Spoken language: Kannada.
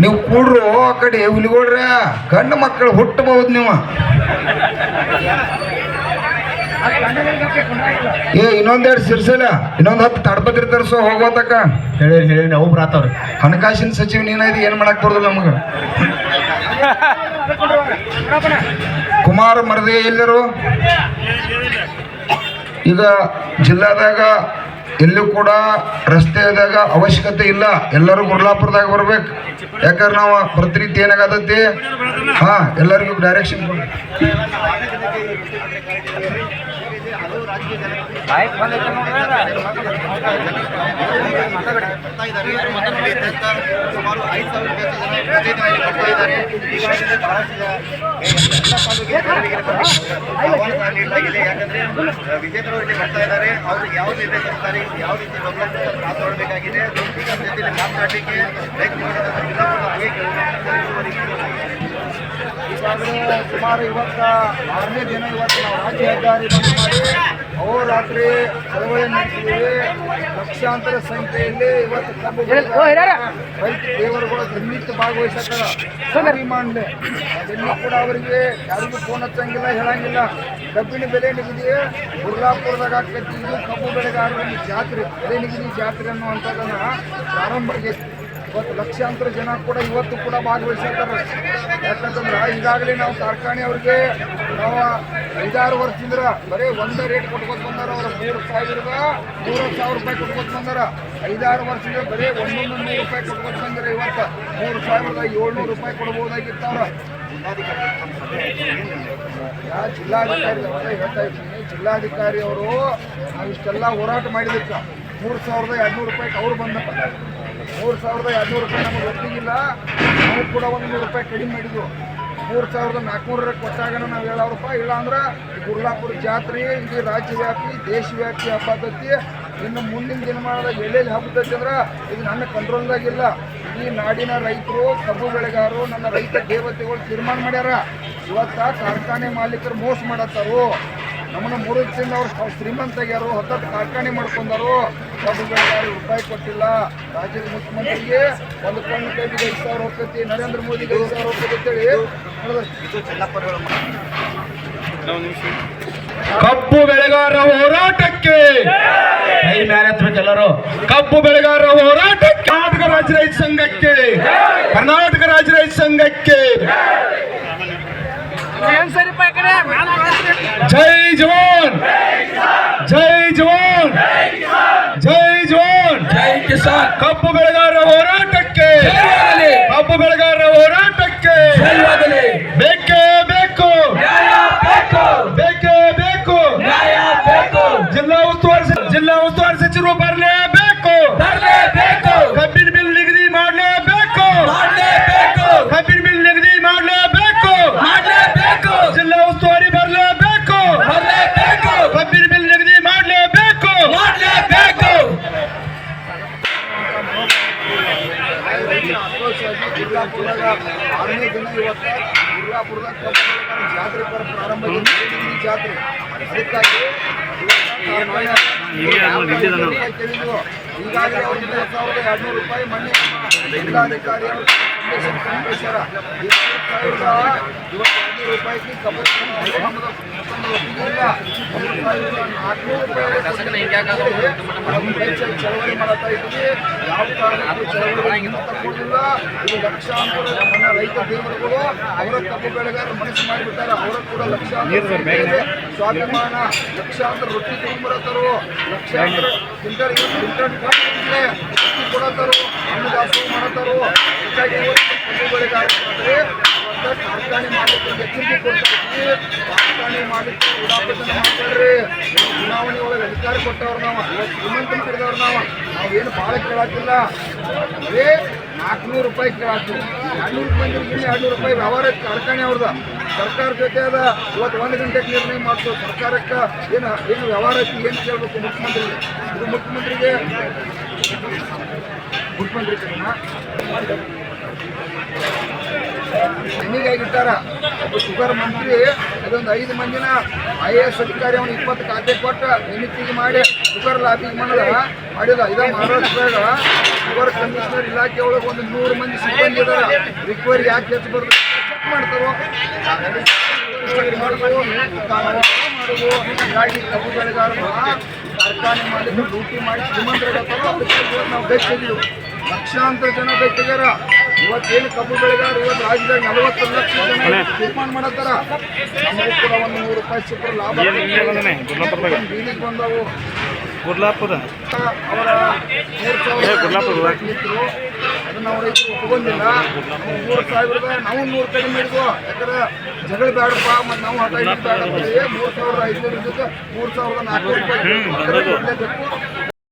ನೀವು ಕೂಡ್ರು ಆ ಕಡೆ ಹುಲಿಗೋಡ್ರ ಗಂಡು ಮಕ್ಕಳು ಹುಟ್ಟಬಹುದು ನೀವು. ಏ ಇನ್ನೊಂದೆರಡು ಸಿರ್ಸಲ್ಲ ಇನ್ನೊಂದು ಹತ್ತು ತಡಪತ್ರಿ ತರಿಸೋ ಹೋಗೋತಕ್ಕ. ಹೇಳಿ ಹೇಳಿ ನಾವು ಬ್ರಾತವ್ರಿ ಹಣಕಾಸಿನ ಸಚಿವ ನೀನಾಯ್ತು ಏನು ಮಾಡಕ್ ಬರ್ದಲ್ಲ ನಮಗೆ? ಕುಮಾರ ಮರದೇ ಎಲ್ಲರು ಈಗ ಜಿಲ್ಲಾದಾಗ ಎಲ್ಲೂ ಕೂಡ ರಸ್ತೆದಾಗ ಅವಶ್ಯಕತೆ ಇಲ್ಲ. ಎಲ್ಲರೂ ಗುರ್ಲಾಪುರದಾಗ ಬರ್ಬೇಕು. ಯಾಕಂದ್ರೆ ನಾವು ಪ್ರತಿನಿತ್ಯ ಏನಾಗತೈತಿ ಹಾ, ಎಲ್ಲರಿಗೂ ಡೈರೆಕ್ಷನ್ ಕೊಡಿ ಸುಮಾರು ಐದು ಸಾವಿರ ಜನ ಬರ್ತಾ ಇದ್ದಾರೆ. ಈ ವರ್ಷದಲ್ಲಿ ಬಹಳಷ್ಟು ಎಲ್ಲ ತಾಲೂಕಿನ ಜನರಿಗೆ ಆಹ್ವಾನ ನೀಡಲಾಗಿದೆ ಯಾಕಂದ್ರೆ ವಿಜೇತರು ಇಲ್ಲಿ ಬರ್ತಾ ಇದ್ದಾರೆ. ಅವರು ಯಾವ ತರ್ತಾರೆ ಯಾವ ರೀತಿ ಮಾತಾಡಬೇಕಾಗಿದೆ ಈಗ ಈಗಾಗಲೇ ಸುಮಾರು ಇವತ್ತ ಆರನೇ ದಿನ ಇವತ್ತು ನಾವು ರಾಜ್ಯ ಹೆದ್ದಾರಿ ಮಾಡಿ ಅಹೋರಾತ್ರಿ ಚಳವಳಿ ನಡೆಸಿದ್ದೀವಿ ಲಕ್ಷಾಂತರ ಸಂಖ್ಯೆಯಲ್ಲಿ ಇವತ್ತು ಕಬ್ಬು ರೈತ ದೇವರುಗಳು ದಿನನಿತ್ಯ ಭಾಗವಹಿಸತ್ತಾರ. ಮಾಡಲಿ ಅದನ್ನು ಕೂಡ ಅವರಿಗೆ ಯಾರಿಗೂ ಫೋನ್ ಹಚ್ಚಂಗಿಲ್ಲ ಹೇಳಂಗಿಲ್ಲ. ಕಬ್ಬಿನ ಬೆಲೆ ನಿಗದಿ ಗುರ್ಲಾಪುರದಾಗ ಆಗ್ತೈತಿ ಇದು ಕಬ್ಬು ಬೆಳೆಗಾರರ ಜಾತ್ರೆ. ಬೆಲೆ ನಿಗದಿ ಜಾತ್ರೆ ಅನ್ನುವಂಥದ್ದನ್ನು ಪ್ರಾರಂಭ ಇವತ್ತು ಲಕ್ಷಾಂತರ ಜನ ಕೂಡ ಇವತ್ತು ಕೂಡ ಭಾಗವಹಿಸಿರ್ತಾರೆ. ಯಾಕಂತಂದ್ರೆ ಈಗಾಗಲೇ ನಾವು ಕಾರ್ಖಾನೆ ಅವ್ರಿಗೆ ನಾವು ಐದಾರು ವರ್ಷದಿಂದ ಬರೀ ಒಂದೇ ರೇಟ್ ಕೊಟ್ಕೊತ ಬಂದಾರ ಅವ್ರ. ಮೂರು ಸಾವಿರದ ಮೂರು ಸಾವಿರ ರೂಪಾಯಿ ಕೊಟ್ಕೊತ ಬಂದಾರ. ಐದಾರು ವರ್ಷದಿಂದ ಬರೀ ಒಂದೊಂದು ನೂರು ರೂಪಾಯಿ ಕೊಟ್ಕೊತ ಬಂದಾರ ಇವತ್ತು. ಮೂರು ಸಾವಿರದ ಏಳ್ನೂರು ರೂಪಾಯಿ ಕೊಡ್ಬೋದಾಗಿತ್ತು ಜಿಲ್ಲಾಧಿಕಾರಿ ಹೇಳ್ತಾ ಇದ್ದೀನಿ. ಜಿಲ್ಲಾಧಿಕಾರಿ ಅವರು ನಾವು ಇಷ್ಟೆಲ್ಲ ಹೋರಾಟ ಮಾಡಿದಕ್ಕೆ ಮೂರು ಸಾವಿರದ ಎರಡುನೂರು ರೂಪಾಯಿಗೆ ಅವ್ರು ಬಂದಪ್ಪ ಮೂರು ಸಾವಿರದ ಎರಡುನೂರು ರೂಪಾಯಿ ನಮಗೆ ಒಪ್ಪಿಗಿಲ್ಲ. ನಾವು ಕೂಡ ಒಂದು ನೂರು ರೂಪಾಯಿ ಕಡಿಮೆ ಮಾಡಿದ್ವು ಮೂರು ಸಾವಿರದ ನಾಲ್ಕುನೂರ ಕೊಟ್ಟಾಗ ನಾವು ಏಳು ರೂಪಾಯಿ. ಇಲ್ಲ ಅಂದ್ರೆ ಗುರ್ಲಾಪುರ ಜಾತ್ರೆ, ಇಡೀ ರಾಜ್ಯವ್ಯಾಪಿ ದೇಶವ್ಯಾಪಿ ಹಬ್ಬ ಆಗತ್ತಿ. ಇನ್ನು ಮುಂದಿನ ದಿನಮಾನದಾಗ ಎಲ್ಲೆಲ್ಲಿ ಹಬ್ಬದೈತಿ ಅಂದ್ರೆ ಇದು ನನ್ನ ಕಂಟ್ರೋಲ್ದಾಗಿಲ್ಲ. ಈ ನಾಡಿನ ರೈತರು, ಕಬ್ಬು ಬೆಳೆಗಾರರು, ನನ್ನ ರೈತ ದೇವತೆಗಳು ತೀರ್ಮಾನ ಮಾಡ್ಯಾರ. ಇವತ್ತ ಕಾರ್ಖಾನೆ ಮಾಲೀಕರು ಮೋಸ ಮಾಡತ್ತಾರು. ನಮ್ಮನ್ನು ಮೂರು ದಿನ ಅವ್ರು ಅವ್ರು ಶ್ರೀಮಂತಾಗ್ಯಾರು ಹೊತ್ತ ಕಾರ್ಖಾನೆ ಮಾಡ್ಕೊಂಡಾರು. ಕಬ್ಬು ಬೆಳೆಗಾರರು ರೂಪಾಯಿ ಕೊಟ್ಟಿಲ್ಲ. ರಾಜ್ಯದ ಮುಖ್ಯಮಂತ್ರಿಗೆ ಒಂದು ಕಣ್ಣು ಕೈಗೆ ಐದು ಸಾವಿರ ಹೋಗ್ತೈತಿ ನರೇಂದ್ರ ಮೋದಿಗೆ ಐದು ಸಾವಿರ ಹೋಗ್ತೈತಿ ಅಂತೇಳಿ ಕಬ್ಬು ಬೆಳೆಗಾರರ ಹೋರಾಟಕ್ಕೆ ಕೈ ಮೇಲೆ ಎಲ್ಲರೂ. ಕಬ್ಬು ಬೆಳೆಗಾರರ ಹೋರಾಟಕ್ಕೆ ಕರ್ನಾಟಕ ರಾಜ್ಯ ರೈತ ಸಂಘಕ್ಕೆ ಕರ್ನಾಟಕ ರಾಜ್ಯ ರೈತ ಸಂಘಕ್ಕೆ. ಜೈ ಜವಾನ್. ಕಬ್ಬು ಬೆಳೆಗಾರರ ಜಾತ್ರೆ ಬರ ಪ್ರಾರಂಭ ಜಾತ್ರೆ ಅದಕ್ಕಾಗಿ ಈಗಾಗಲೇ ಒಂದು ಸಾವಿರದ ಎರಡ್ನೂರು ರೂಪಾಯಿ ಮೊನ್ನೆ ನಮ್ಮ ರೂಪಾಯಿ ನಮ್ಮ ರೈತರು ಚಳವಳಿ ಮಾಡ್ತಾ ಇದ್ದೀವಿ ಯಾವ ನನ್ನ ರೈತ ದೇವರುಗಳು ಅವರ ಮನಸ್ಸು ಮಾಡಿಬಿಟ್ಟಾರೆ ಅವರ ಕೂಡ ಲಕ್ಷಾಂತರ ಸ್ವಾಭಿಮಾನ ಲಕ್ಷಾಂತರ ರೊಟ್ಟಿ ತಗೊಂಡ್ಬರತ್ತರು ಲಕ್ಷಾಂತರ ರೊಟ್ಟಿ ಹಣ್ಣು ದಾಸೋಹ ಮಾಡತ್ತರು ಹೆಚ್ಚಾಗಿ ಇವತ್ತು ಕಾರ್ಖಾನೆ ಮಾಲೀಕರಿಗೆ ಎಚ್ಚರಿಕೆ ಕೊಡ್ತೀವಿ. ಕಾರ್ಖಾನೆ ಮಾಲೀಕರು ಉಡಾಪತನ ಮಾಡ್ಬೇಡ್ರಿ ಚುನಾವಣೆ ಒಳಗೆ ಅಧಿಕಾರ ಕೊಟ್ಟವ್ರು ನಾವು ಶ್ರೀಮಂತನ ಕರೆದವ್ರು ನಾವು. ನಾವೇನು ಭಾಳ ಕೇಳಾಕಿಲ್ಲ. ಬರೀ ನಾಲ್ಕುನೂರು ರೂಪಾಯಿ ಕೇಳಾಕ್ತೀವಿ ಎರಡ್ನೂರು ರೂಪಾಯಿ ಇನ್ನೂ ಎರಡ್ನೂರು ರೂಪಾಯಿ ವ್ಯವಹಾರ ಕಾರ್ಖಾನೆ ಅವ್ರದ್ದು ಸರ್ಕಾರ ಜೊತೆ ಅದ. ಇವತ್ತು ಒಂದು ಗಂಟೆಗೆ ನಿರ್ಣಯ ಮಾಡ್ತು ಸರ್ಕಾರಕ್ಕೆ ಏನು ಏನು ವ್ಯವಹಾರ ಐತಿ ಏನು ಕೇಳಬೇಕು ಮುಖ್ಯಮಂತ್ರಿಗೆ. ಇದು ಮುಖ್ಯಮಂತ್ರಿಗೆ, ಮುಖ್ಯಮಂತ್ರಿ ಹೆಣ್ಣಿಗಾಗಿಟ್ಟಾರ ಒಬ್ಬ ಶುಗರ್ ಮಂತ್ರಿ, ಅದೊಂದು ಐದು ಮಂದಿನ ಐ ಎ ಎಸ್ ಅಧಿಕಾರಿ ಅವನು ಇಪ್ಪತ್ತು ಖಾತೆ ಕೊಟ್ಟು ಎಣಿತಿಗೆ ಮಾಡಿ ಶುಗರ್ ಲಾಬಿಂಗ್ ಮಾಡಿದ ಮಾಡಿಲ್ಲ ಇದ ಮಹಾರಾಷ್ಟ್ರದಾಗ ಶುಗರ್ ಕಮಿಷನರ್ ಇಲಾಖೆ ಒಳಗೆ ಒಂದು ನೂರು ಮಂದಿ ಸಿಬ್ಬಂದಿ ಇದ್ದಾರೆ ರಿಕ್ವರಿ ಯಾಕೆ ಹೆಚ್ಚು ಬರ್ತದೆ ಚೆಕ್ ಮಾಡ್ತಾರೋ? ಬೆಳೆಗಾರರು ಕಾರ್ಖಾನೆ ಮಾಡಿ ಡ್ಯೂಟಿ ಮಾಡಿ ಶ್ರೀಮಂತರಾಗತ್ತಾರೋ ಅದಕ್ಕೆ ನಾವು ಬೆಚ್ಚಿದ್ದೀವಿ ಲಕ್ಷಾಂತರ ಜನ ಬೆಚ್ಚಿದಾರ ಇವತ್ತೇನು ಕಬ್ಬು ಬೆಳೆಗಾರ ಇವತ್ತು ರಾಜ್ಯದಾಗ ನಲವತ್ತು ಲಕ್ಷ ಜನ ತೀರ್ಮಾನ ಮಾಡತ್ತಾರ. ನಮಗೂ ಕೂಡ ಒಂದು ನೂರು ರೂಪಾಯಿ ಸಿಕ್ಕರು ಲಾಭ ಬೀದಿಗೆ ಬಂದವು. ಗುರ್ಲಾಪುರ. ಅವರ ಮೂರು ಸಾವಿರ ಅವ್ರ ರೈತರು ಒಪ್ಕೊಂಡಿಲ್ಲ. ನಾವು ಮೂರು ಸಾವಿರದ ನಾವು ನೂರು ಕಡಿಮೆ ಹಿಡಿದು ಯಾಕಂದ್ರೆ ಜಗಳ ಬೇಡಪ್ಪ ಮತ್ತು ನಾವು ಹೇಳಿ ಮೂರು ಸಾವಿರದ ಐದುನೂರು ಮೂರು ಸಾವಿರದ ನಾಲ್ಕುನೂರು ರೂಪಾಯಿ ಕೊಡ್ಲೇಬೇಕು.